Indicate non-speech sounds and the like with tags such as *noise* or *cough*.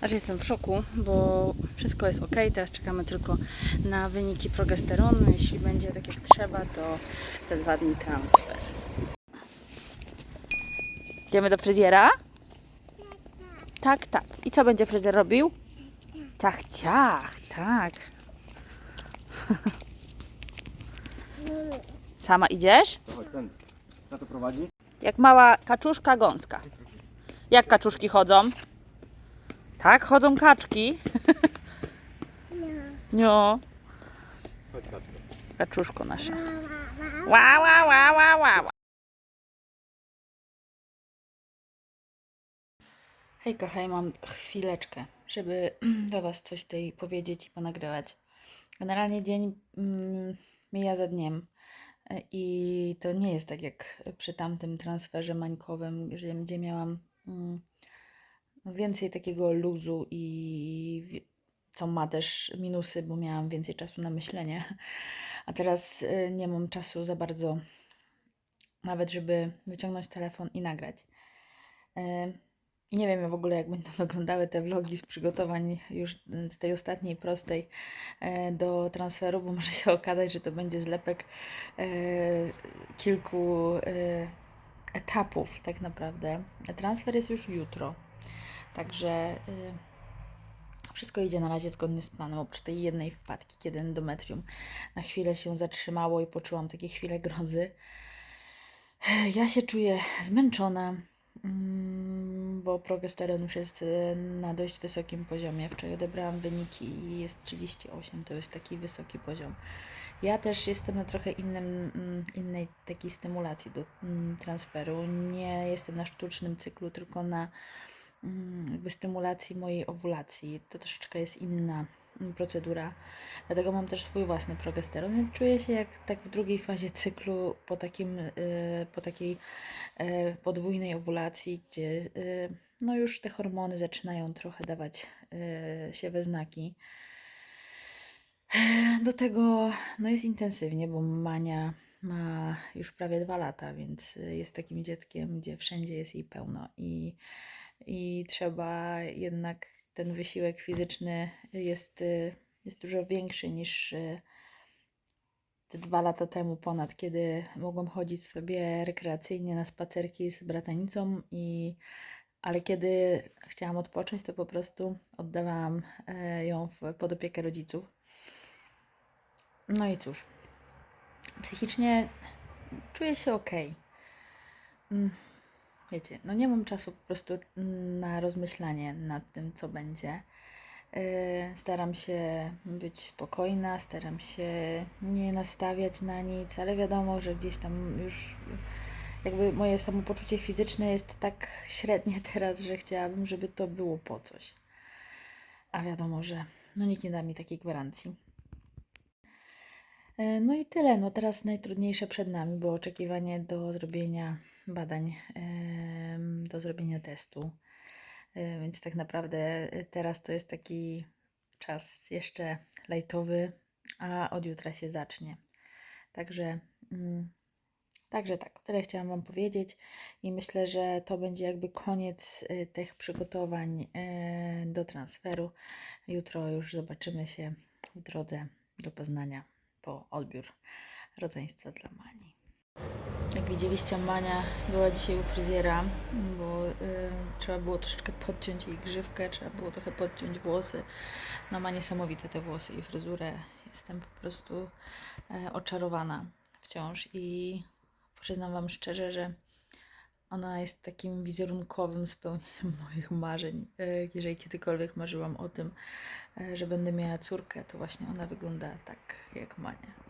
Aż jestem w szoku, bo wszystko jest ok. Teraz czekamy tylko na wyniki progesteronu. Jeśli będzie tak jak trzeba, to za dwa dni transfer. Idziemy do fryzjera? Tak, tak. I co będzie fryzjer robił? Ciach, ciach, tak. *laughs* Sama idziesz? Ten. To prowadzi? Jak mała kaczuszka gąska. Jak kaczuszki chodzą? Tak, chodzą kaczki. No, Chodź, kaczko. kaczuszko nasza. Ła, ła, ła, ła, ła. ła. Hej kochaj, mam chwileczkę, żeby *clears throat* do Was coś tutaj powiedzieć i ponagrywać. Generalnie dzień mm, mija za dniem e, i to nie jest tak jak przy tamtym transferze mańkowym, gdzie, gdzie miałam mm, więcej takiego luzu i co ma też minusy, bo miałam więcej czasu na myślenie. A teraz y, nie mam czasu za bardzo, nawet żeby wyciągnąć telefon i nagrać. Y, I nie wiem w ogóle, jak będą *laughs* wyglądały te vlogi z przygotowań już y, z tej ostatniej prostej do transferu, bo może się *laughs* okazać, że to będzie zlepek kilku etapów tak naprawdę. Transfer jest już jutro. Także y, wszystko idzie na razie zgodnie z planem, oprócz tej jednej wpadki, kiedy endometrium na chwilę się zatrzymało i poczułam takie chwile grozy. Ja się czuję zmęczona, mm, bo progesteron już jest y, na dość wysokim poziomie. Wczoraj odebrałam wyniki i jest 38, to jest taki wysoki poziom. Ja też jestem na trochę innym, mm, innej takiej stymulacji do mm, transferu. Nie jestem na sztucznym cyklu, tylko na jakby stymulacji mojej owulacji. To troszeczkę jest inna mm, procedura. Dlatego mam też swój własny progesteron, więc czuję się jak tak w drugiej fazie cyklu po, takim, y, po takiej y, podwójnej owulacji, gdzie y, no już te hormony zaczynają trochę dawać się we znaki. Do tego no jest intensywnie, bo Mania ma już prawie dwa lata, więc jest takim dzieckiem, gdzie wszędzie jest jej pełno i, i trzeba jednak ten wysiłek fizyczny jest, y, jest dużo większy niż y, te dwa lata temu ponad, kiedy mogłam chodzić sobie rekreacyjnie na spacerki z bratanicą i ale kiedy chciałam odpocząć, to po prostu oddawałam e, ją w, pod opiekę rodziców. No i cóż, psychicznie czuję się ok. Wiecie, no nie mam czasu po prostu na rozmyślanie nad tym, co będzie. Yy, Staram się być spokojna, staram się nie nastawiać na nic, ale wiadomo, że gdzieś tam już jakby moje samopoczucie fizyczne jest tak średnie *laughs* teraz, że chciałabym, żeby to było po coś. A wiadomo, że no nikt nie da mi takiej gwarancji. E, No i tyle. No teraz najtrudniejsze przed nami było oczekiwanie do zrobienia badań, do zrobienia testu. E, Więc tak naprawdę e, teraz to jest taki czas jeszcze lajtowy, a od jutra się zacznie. Także, mm, także tak, tyle chciałam Wam powiedzieć i myślę, że to będzie jakby koniec y, tych przygotowań do transferu. Jutro już zobaczymy się w drodze do Poznania po odbiór rodzeństwa dla Mani. Jak widzieliście, Mania była dzisiaj u fryzjera, bo y, trzeba było troszeczkę podciąć jej grzywkę, trzeba było trochę podciąć włosy. No ma niesamowite te włosy i fryzurę. Jestem po prostu e, oczarowana wciąż i przyznam Wam szczerze, że ona jest takim wizerunkowym spełnieniem *laughs* moich marzeń. E, Jeżeli kiedykolwiek marzyłam o tym, e, że będę miała córkę, to właśnie ona wygląda tak jak Mania.